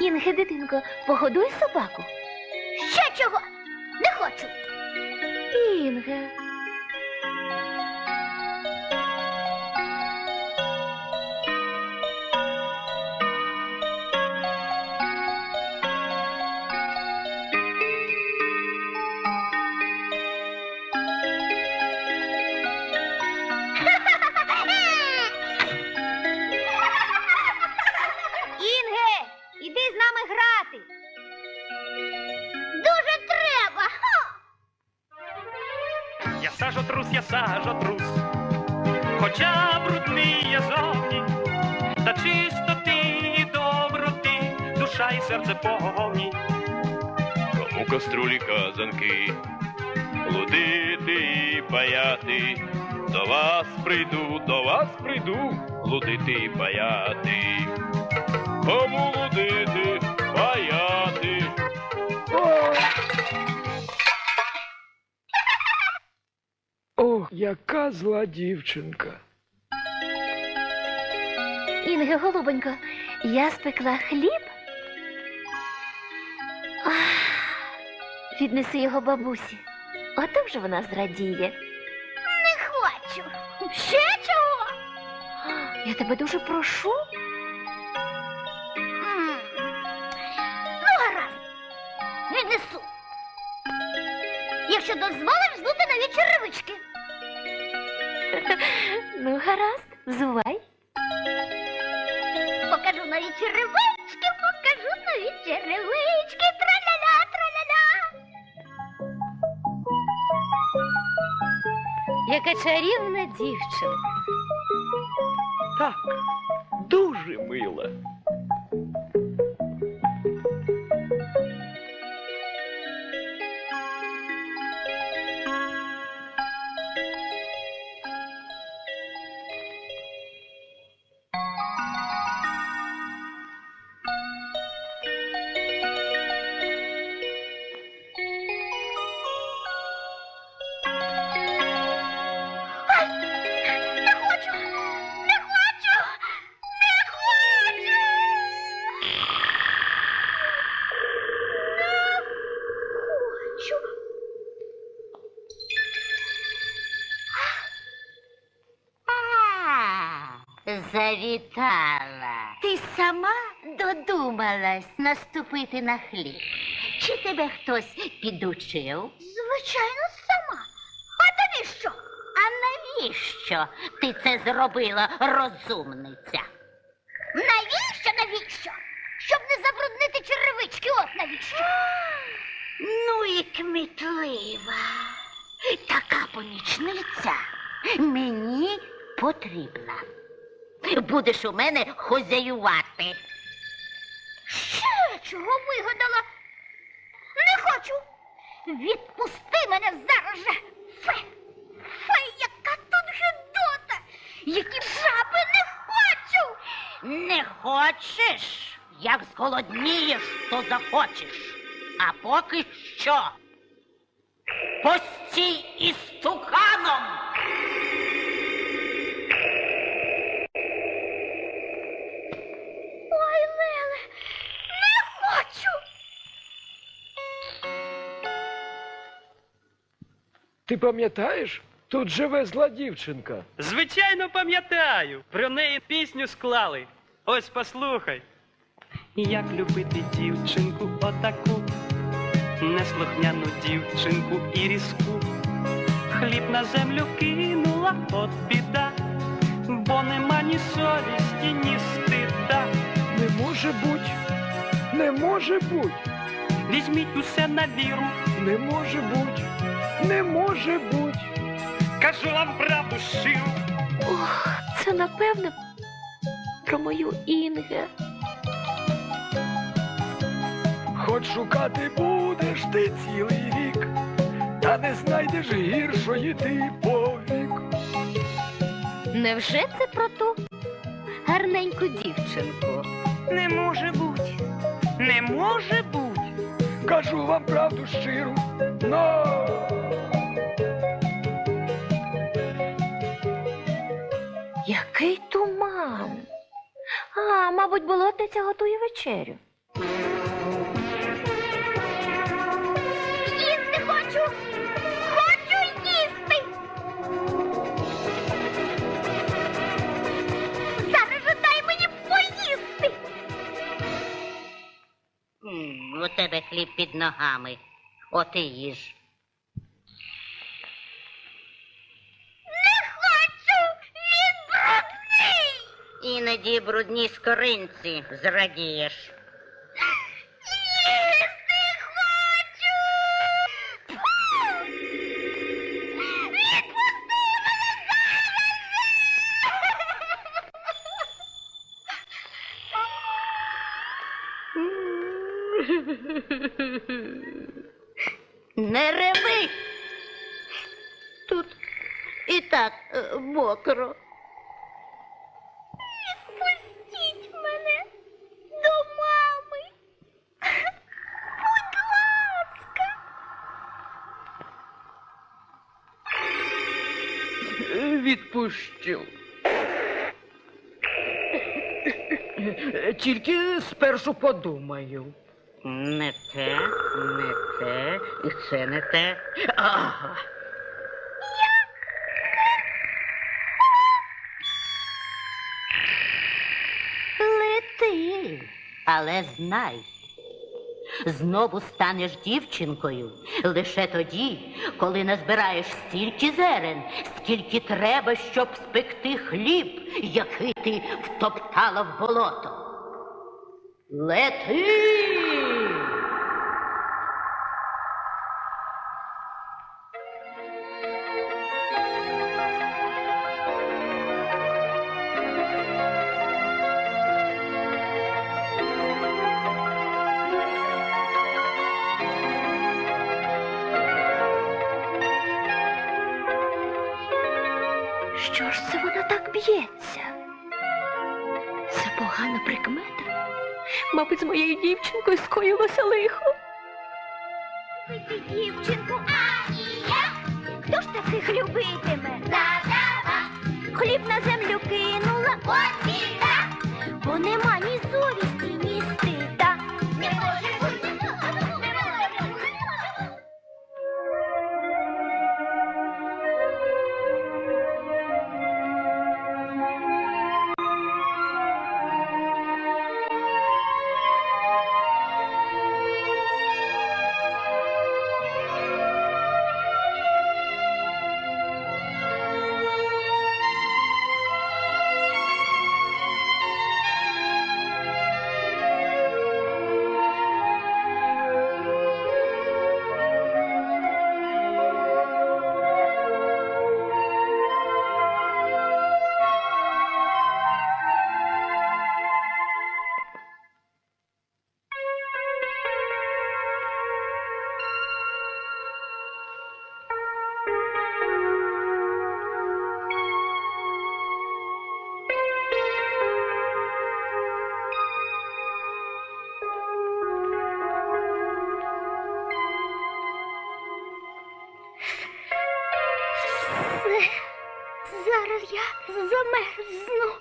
Інге. Дитинко, погодуй собаку. Ще чого? Не хочу. Інге. Сажотрус, я сажотрус, хоча брудний я зовні, та чистоти і доброти, душа і серце повні. У каструлі казанки, лудити і паяти. До вас прийду, до вас прийду, лудити і паяти. Кому лудити, яка зла дівчинка. Інге, голубонько, я спекла хліб. Ах, віднеси його бабусі. Ото вже вона зрадіє. Не хочу. Ще чого? Я тебе дуже прошу. М. Ну, гаразд. Не несу. Якщо дозволиш знути нові черевички. Ну, гаразд, взувай. Покажу нові черевички, покажу нові черевички. Траля-ля, траля-ля. Яка чарівна дівчинка. Так, дуже мила. Завітала. Ти сама додумалась наступити на хліб. Чи тебе хтось підучив? Звичайно, сама. А тобі що? А навіщо ти це зробила, розумниця? Навіщо, навіщо? Щоб не забруднити черевички, от навіщо? Ну і кмітлива. Така помічниця мені потрібна. Будеш у мене хозяювати. Ще чого вигадала? Не хочу. Відпусти мене зараз же. Фе, фе, яка тут гидота. Які жаби не хочу. Не хочеш? Як зголоднієш, то захочеш. А поки що. Постій із туканом. Ти пам'ятаєш? Тут живе зла дівчинка. Звичайно, пам'ятаю, про неї пісню склали. Ось послухай. Як любити дівчинку отаку, неслухняну дівчинку і різку. Хліб на землю кинула, от біда, бо нема ні совісті, ні стида. Не може буть. Не може буть. Візьміть усе на віру, Не може буть. Не може буть. кажу вам правду щиру. Ох, це напевно про мою Інге. Хоч шукати будеш ти цілий вік, та не знайдеш гіршої ти повік. Невже це про ту гарненьку дівчинку? Не може бути, не може бути. Кажу вам правду щиру. Но Який туман? А, мабуть, болотниця готує вечерю. Їсти хочу! Хочу їсти! Зараз же дай мені поїсти! М, У тебе хліб під ногами. От і їж. Іноді брудні скоринці зрадієш. Їсти хочу! Відпусти мене Не реви. Тут і так е, мокро. Відпущу. Тільки спершу подумаю. Не те, не те, і це не те. Ага. Лети, але знай. Знову станеш дівчинкою лише тоді, коли назбираєш стільки зерен, скільки треба, щоб спекти хліб, який ти втоптала в болото. Лети! Що ж це вона так б'ється? Це погана прикмета. Мабуть, з моєю дівчинкою скоїлося лихо. Ти дівчинку, а і я. Хто ж таких любитиме? Задава. Хліб на землю кинула. От біда. Бо нема ні совісті, я